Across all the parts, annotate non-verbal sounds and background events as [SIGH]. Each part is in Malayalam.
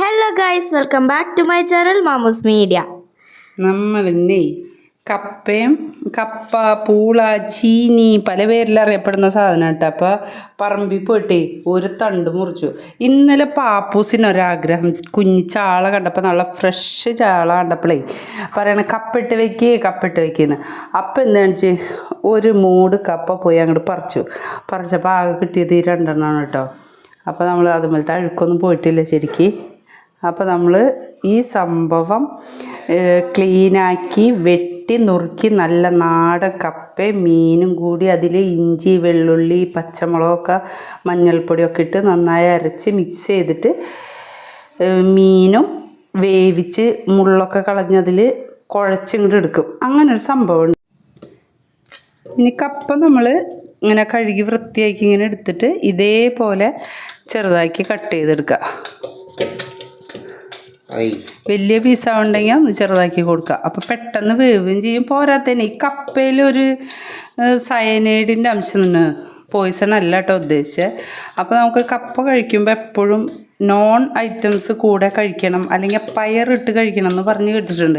Hello guys welcome back to my channel Mamoos media നമ്മൾ കപ്പയും കപ്പ പൂള ചീനി പല പേരിൽ അറിയപ്പെടുന്ന സാധനം കേട്ടോ അപ്പോൾ പറമ്പിൽ പോയിട്ട് ഒരു തണ്ട് മുറിച്ചു. ഇന്നലെ പാപ്പൂസിന് ഒരാഗ്രഹം കുഞ്ഞി ചാള കണ്ടപ്പോൾ നല്ല ഫ്രഷ് ചാള കണ്ടപ്പോഴേ പറയണ കപ്പിട്ട് വെക്കേ കപ്പിട്ട് വെക്കുന്നു. അപ്പം എന്താണെന്ന് വെച്ച് ഒരു മൂട് കപ്പ പോയി അങ്ങോട്ട് പറിച്ചു. പറിച്ചപ്പോൾ ആകെ കിട്ടിയത് രണ്ടെണ്ണമാണ് കേട്ടോ. അപ്പോൾ നമ്മൾ അതുപോലത്തെ അഴുക്കൊന്നും പോയിട്ടില്ല ശരിക്ക്. അപ്പോൾ നമ്മൾ ഈ സംഭവം ക്ലീനാക്കി വെട്ടി നുറുക്കി നല്ല നാടൻ കപ്പയും മീനും കൂടി അതിൽ ഇഞ്ചി വെള്ളുള്ളി പച്ചമുളകൊക്കെ മഞ്ഞൾപ്പൊടിയൊക്കെ ഇട്ട് നന്നായി അരച്ച് മിക്സ് ചെയ്തിട്ട് മീനും വേവിച്ച് മുള്ളൊക്കെ കളഞ്ഞതിൽ കുഴച്ചിങ്ങോട്ട് എടുക്കും. അങ്ങനൊരു ഒരു സംഭവം ഇനി കപ്പ നമ്മൾ ഇങ്ങനെ കഴുകി വൃത്തിയാക്കി ഇങ്ങനെ എടുത്തിട്ട് ഇതേപോലെ ചെറുതാക്കി കട്ട് ചെയ്തെടുക്കുക വലിയ പീസാവുണ്ടെങ്കിൽ ഒന്ന് ചെറുതാക്കി കൊടുക്കുക അപ്പോൾ പെട്ടെന്ന് വേവുകയും ചെയ്യും. പോരാത്തന്നെ ഈ കപ്പയിലൊരു സയനൈഡിന്റെ അംശം തന്നെ പോയിസൺ അല്ല കേട്ടോ ഉദ്ദേശിച്ചത് അപ്പോൾ നമുക്ക് കപ്പ കഴിക്കുമ്പോൾ എപ്പോഴും നോൺ ഐറ്റംസ് കൂടെ കഴിക്കണം. അല്ലെങ്കിൽ പയറിട്ട് കഴിക്കണം എന്ന് പറഞ്ഞ് കേട്ടിട്ടുണ്ട്.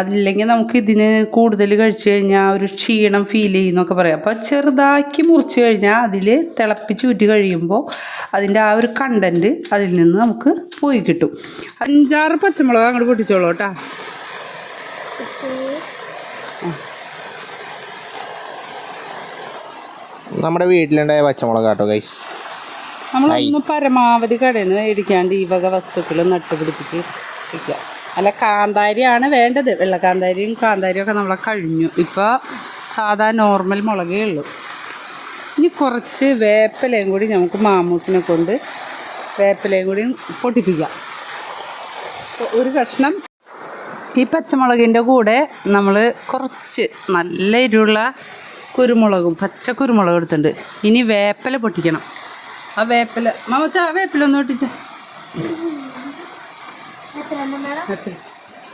അതില്ലെങ്കിൽ നമുക്ക് ഇതിന് കൂടുതൽ കഴിച്ചു കഴിഞ്ഞാൽ ഒരു ക്ഷീണം ഫീൽ ചെയ്യുന്നൊക്കെ പറയാം. അപ്പോൾ ചെറുതാക്കി മുറിച്ച് കഴിഞ്ഞാൽ അതിൽ തിളപ്പിച്ച് ഊറ്റി കഴിയുമ്പോൾ അതിന്റെ ആ ഒരു കണ്ടന്റ് അതിൽ നിന്ന് നമുക്ക് പോയി കിട്ടും. അഞ്ചാറ് പച്ചമുളക് അങ്ങോട്ട് പൊട്ടിച്ചോളൂ കേട്ടോ. നമ്മുടെ വീട്ടിലുണ്ടായ പച്ചമുളക് കേട്ടോ ഗൈസ് നമ്മളൊന്ന് പരമാവധി കടയിൽ നിന്ന് മേടിക്കാണ്ട് ഈ വക വസ്തുക്കൾ നട്ടുപിടിപ്പിച്ച് വയ്ക്കുക അല്ല കാന്താരിയാണ് വേണ്ടത്. വെള്ളക്കാന്താരിയും കാന്താരിയും ഒക്കെ നമ്മളെ കഴിഞ്ഞു. ഇപ്പോൾ സാധാ നോർമൽ മുളകേ ഉള്ളൂ. ഇനി കുറച്ച് വേപ്പിലയും കൂടി നമുക്ക് മാമൂസിനെ കൊണ്ട് വേപ്പിലയും കൂടി പൊട്ടിപ്പിക്കാം. ഒരു കഷ്ണം ഈ പച്ചമുളകിന്റെ കൂടെ നമ്മൾ കുറച്ച് നല്ല എരിവുള്ള കുരുമുളകും പച്ച കുരുമുളകും എടുത്തിട്ടുണ്ട്. ഇനി വേപ്പില പൊട്ടിക്കണം. ആ വേപ്പില മാമച്ച ആ വേപ്പില ഒന്ന് പൊട്ടിച്ച.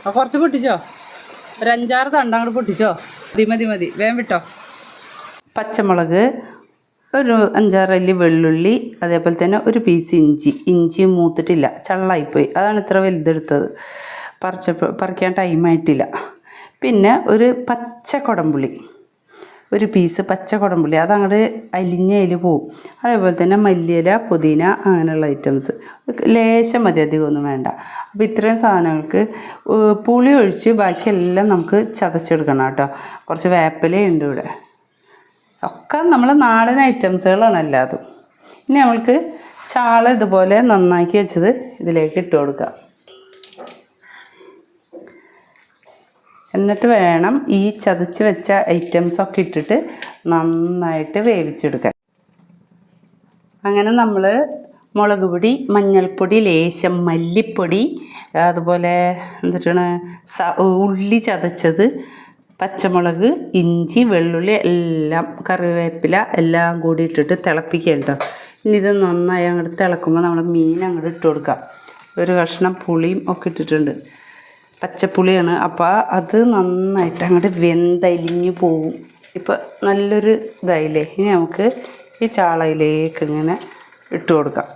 ആ കുറച്ച് പൊട്ടിച്ചോ? ഒരു അഞ്ചാറ് തണ്ട അങ്ങോട്ട് പൊട്ടിച്ചോ? മതി മതി മതി. വേഗം വിട്ടോ. പച്ചമുളക് ഒരു അഞ്ചാറ് അല്ലി വെള്ളുള്ളി അതേപോലെ തന്നെ ഒരു പീസ് ഇഞ്ചി. ഇഞ്ചി മൂത്തിട്ടില്ല. ചള്ളായിപ്പോയി. അതാണ് ഇത്ര വലുതെടുത്തത്. പറിച്ചപ്പോൾ പറിക്കാൻ ടൈമായിട്ടില്ല പിന്നെ ഒരു പച്ച കുടംപുളി. ഒരു പീസ് പച്ച കുടമ്പുള്ളി അത് അലിഞ്ഞ അതിൽ പോവും. അതേപോലെ തന്നെ മല്ലിയില പുതിന അങ്ങനെയുള്ള ഐറ്റംസ് ലേശം മതി അധികമൊന്നും വേണ്ട. അപ്പോൾ ഇത്രയും സാധനങ്ങൾക്ക് പുളി ഒഴിച്ച് ബാക്കിയെല്ലാം നമുക്ക് ചതച്ചെടുക്കണം കേട്ടോ. കുറച്ച് വേപ്പിലയുണ്ട് ഇവിടെ. ഒക്കെ നമ്മളെ നാടൻ ഐറ്റംസുകളാണ് എല്ലാതും. ഇനി നമ്മൾക്ക് ചാള ഇതുപോലെ നന്നാക്കി വെച്ചത് ഇതിലേക്ക് ഇട്ട് കൊടുക്കുക എന്നിട്ട് വേണം ഈ ചതച്ച് വെച്ച ഐറ്റംസ് ഒക്കെ ഇട്ടിട്ട് നന്നായിട്ട് വേവിച്ചെടുക്കാൻ. അങ്ങനെ നമ്മൾ മുളക് പൊടി മഞ്ഞൾപ്പൊടി ലേശം മല്ലിപ്പൊടി അതുപോലെ എന്തിട്ടാണ് സ ഉള്ളി ചതച്ചത് പച്ചമുളക് ഇഞ്ചി വെള്ളുള്ളി എല്ലാം കറിവേപ്പില എല്ലാം കൂടി ഇട്ടിട്ട് തിളപ്പിക്കുകയുണ്ടോ ഇനി ഇത് നന്നായി അങ്ങോട്ട് തിളക്കുമ്പോൾ നമ്മൾ മീൻ അങ്ങോട്ട് ഇട്ട് കൊടുക്കാം. ഒരു കഷ്ണം പുളിയും ഒക്കെ ഇട്ടിട്ടുണ്ട്. പച്ചപ്പുളിയാണ്. അപ്പോൾ അത് നന്നായിട്ട് അങ്ങോട്ട് വെന്തലിഞ്ഞ് പോവും. ഇപ്പോൾ നല്ലൊരു ഇതായില്ലേ? ഇനി നമുക്ക് ഈ ചാളയിലേക്ക് ഇങ്ങനെ ഇട്ട് കൊടുക്കാം.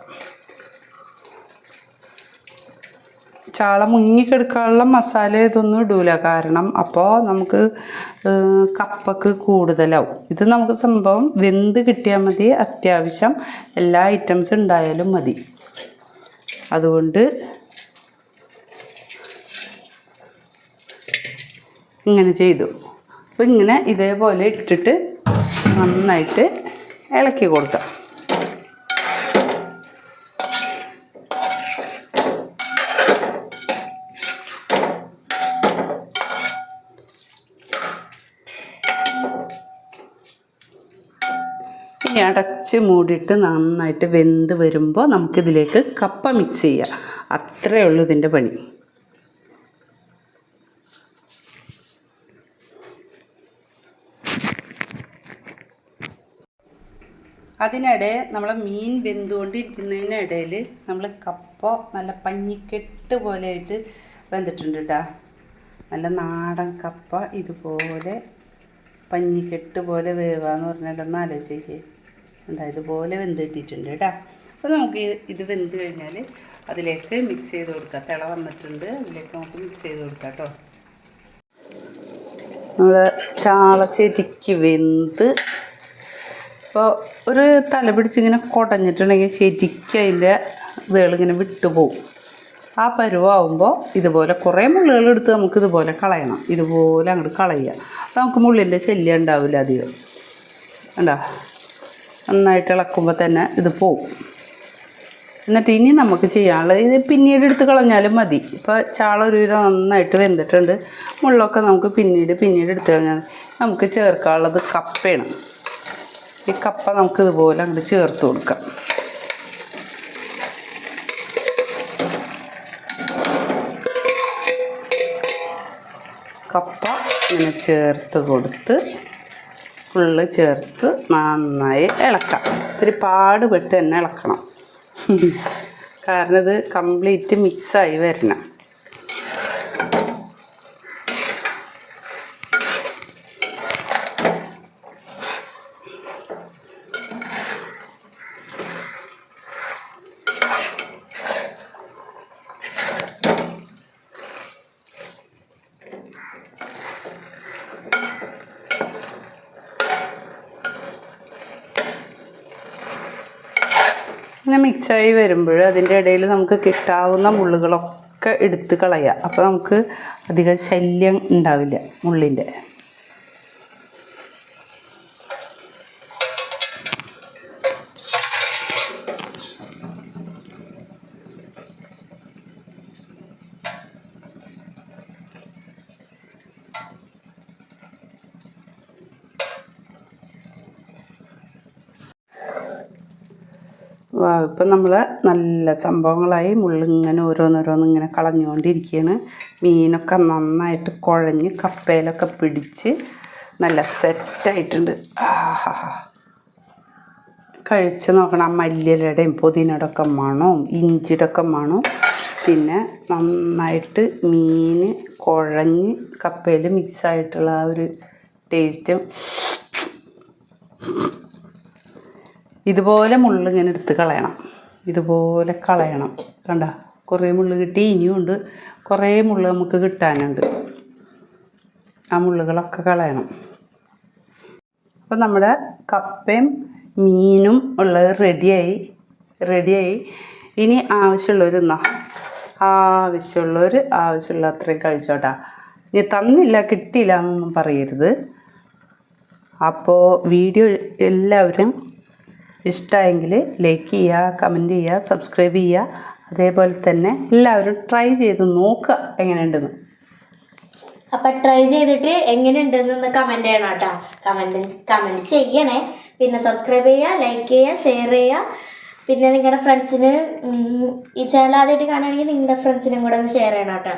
ചാള മുങ്ങിക്കെടുക്കാനുള്ള മസാല ഇതൊന്നും ഇടൂല. കാരണം അപ്പോൾ നമുക്ക് കപ്പക്ക് കൂടുതലാവും. ഇത് നമുക്ക് സംഭവം വെന്ത് കിട്ടിയാൽ മതി. അത്യാവശ്യം എല്ലാ ഐറ്റംസ് ഉണ്ടായാലും മതി. അതുകൊണ്ട് ഇങ്ങനെ ചെയ്തു. അപ്പോൾ ഇങ്ങനെ ഇതേപോലെ ഇട്ടിട്ട് നന്നായിട്ട് ഇളക്കി കൊടുക്കുക ഇനി അടച്ച് മൂടിയിട്ട് നന്നായിട്ട് വെന്ത് വരുമ്പോൾ നമുക്കിതിലേക്ക് കപ്പ മിക്സ് ചെയ്യാം. അത്രയേ ഉള്ളൂ ഇതിന്റെ പണി. അതിനിടെ നമ്മൾ മീൻ വെന്തുകൊണ്ടിരിക്കുന്നതിനിടയിൽ നമ്മൾ കപ്പ നല്ല പഞ്ഞിക്കെട്ട് പോലെ ആയിട്ട് വെന്തിട്ടുണ്ട് കേട്ടോ നല്ല നാടൻ കപ്പ ഇതുപോലെ പഞ്ഞിക്കെട്ട് പോലെ വേവാന്ന് പറഞ്ഞാൽ ഒന്ന് ആലോചിക്കേ ഉണ്ടാ ഇതുപോലെ വെന്ത് കിട്ടിയിട്ടുണ്ട് കേട്ടോ അപ്പോൾ നമുക്ക് ഇത് വെന്ത് കഴിഞ്ഞാൽ അതിലേക്ക് മിക്സ് ചെയ്ത് കൊടുക്കുക തിള വന്നിട്ടുണ്ട് അതിലേക്ക് നമുക്ക് മിക്സ് ചെയ്ത് കൊടുക്കാം കേട്ടോ നമ്മൾ ചാള ശരിക്ക് വെന്ത് ഇപ്പോൾ ഒരു തല പിടിച്ചിങ്ങനെ കുടഞ്ഞിട്ടുണ്ടെങ്കിൽ ശരിക്കും അതിന്റെ ഇതുകളിങ്ങനെ വിട്ടുപോകും ആ പരുവാകുമ്പോൾ ഇതുപോലെ കുറേ മുള്ളുകൾ എടുത്ത് നമുക്ക് ഇതുപോലെ കളയണം. ഇതുപോലെ അങ്ങോട്ട് കളയുക. അപ്പോൾ നമുക്ക് മുള്ളിന്റെ ശല്യം ഉണ്ടാവില്ല അധികം. കണ്ടോ? നന്നായിട്ട് ഇളക്കുമ്പോൾ തന്നെ ഇത് പോവും. എന്നിട്ട് ഇനി നമുക്ക് ചെയ്യാനുള്ളത് ഇത് പിന്നീട് എടുത്ത് കളഞ്ഞാലും മതി. ഇപ്പോൾ ചാള ഒരുവിധം നന്നായിട്ട് വെന്തിട്ടുണ്ട്. മുള്ളൊക്കെ നമുക്ക് പിന്നീട് പിന്നീട് എടുത്ത് കളഞ്ഞാൽ നമുക്ക് ചേർക്കാനുള്ളത് കപ്പയാണ്. ഈ കപ്പ നമുക്ക് ഇതുപോലെ അങ്ങോട്ട് ചേർത്ത് കൊടുക്കാം. കപ്പ ഇങ്ങനെ ചേർത്ത് കൊടുത്ത് ഫുള്ള് ചേർത്ത് നന്നായി ഇളക്കാം. ഇത്തിരി പാടുപെട്ട് തന്നെ ഇളക്കണം. [LAUGHS] കാരണം ഇത് കംപ്ലീറ്റ് മിക്സായി വരണം. ഇങ്ങനെ മിക്സായി വരുമ്പോൾ അതിന്റെ ഇടയിൽ നമുക്ക് കിട്ടാവുന്ന മുള്ളുകളൊക്കെ എടുത്ത് കളയാം. അപ്പോൾ നമുക്ക് അധികം ശല്യം ഉണ്ടാവില്ല മുള്ളിന്റെ. ഇപ്പം നമ്മൾ നല്ല സംഭവങ്ങളായി മുള്ളിങ്ങനെ ഓരോന്നോരോന്ന് ഇങ്ങനെ കളഞ്ഞുകൊണ്ടിരിക്കുകയാണ് മീനൊക്കെ നന്നായിട്ട് കുഴഞ്ഞ് കപ്പയിലൊക്കെ പിടിച്ച് നല്ല സെറ്റായിട്ടുണ്ട്. ആഹാ കഴിച്ച് നോക്കണം. മല്ലിയിലയുടെയും പുതിനയുടെ ഒക്കെ മണവും ഇഞ്ചിയുടെ ഒക്കെ മണവും. പിന്നെ നന്നായിട്ട് മീൻ കുഴഞ്ഞ് കപ്പയിൽ മിക്സായിട്ടുള്ള ആ ഒരു ടേസ്റ്റും ഇതുപോലെ മുള്ള് ഇങ്ങനെ എടുത്ത് കളയണം. ഇതുപോലെ കളയണം. കണ്ട? കുറേ മുള്ള് കിട്ടി ഇനിയുമുണ്ട് കുറേ മുള്ള് നമുക്ക് കിട്ടാനുണ്ട്. ആ മുള്ളുകളൊക്കെ കളയണം. അപ്പം നമ്മുടെ കപ്പയും മീനും ഉള്ളത് റെഡിയായി. റെഡിയായി. ഇനി ആവശ്യമുള്ളവർ എന്നാ ആവശ്യമുള്ളവർ ആവശ്യമുള്ള അത്രയും കഴിച്ചോട്ടാ. ഇനി തന്നില്ല കിട്ടിയില്ല എന്നൊന്നും പറയരുത്. അപ്പോൾ വീഡിയോ എല്ലാവരും ഇഷ്ടമായെങ്കിൽ ലൈക്ക് ചെയ്യുക കമന്റ് ചെയ്യുക സബ്സ്ക്രൈബ് ചെയ്യുക. അതേപോലെ തന്നെ എല്ലാവരും ട്രൈ ചെയ്ത് നോക്കുക എങ്ങനെയുണ്ടെന്ന്. അപ്പൊ ട്രൈ ചെയ്തിട്ട് എങ്ങനെയുണ്ടെന്ന് കമന്റ് ചെയ്യണം കേട്ടോ. കമന്റ് കമന്റ് ചെയ്യണേ. പിന്നെ സബ്സ്ക്രൈബ് ചെയ്യുക ലൈക്ക് ചെയ്യുക ഷെയർ ചെയ്യുക. പിന്നെ നിങ്ങളുടെ ഫ്രണ്ട്സിന് ഈ ചാനൽ ആദ്യമായിട്ട് കാണുകയാണെങ്കിൽ നിങ്ങളുടെ ഫ്രണ്ട്സിനും കൂടെ ഒന്ന് ഷെയർ ചെയ്യണം കേട്ടോ.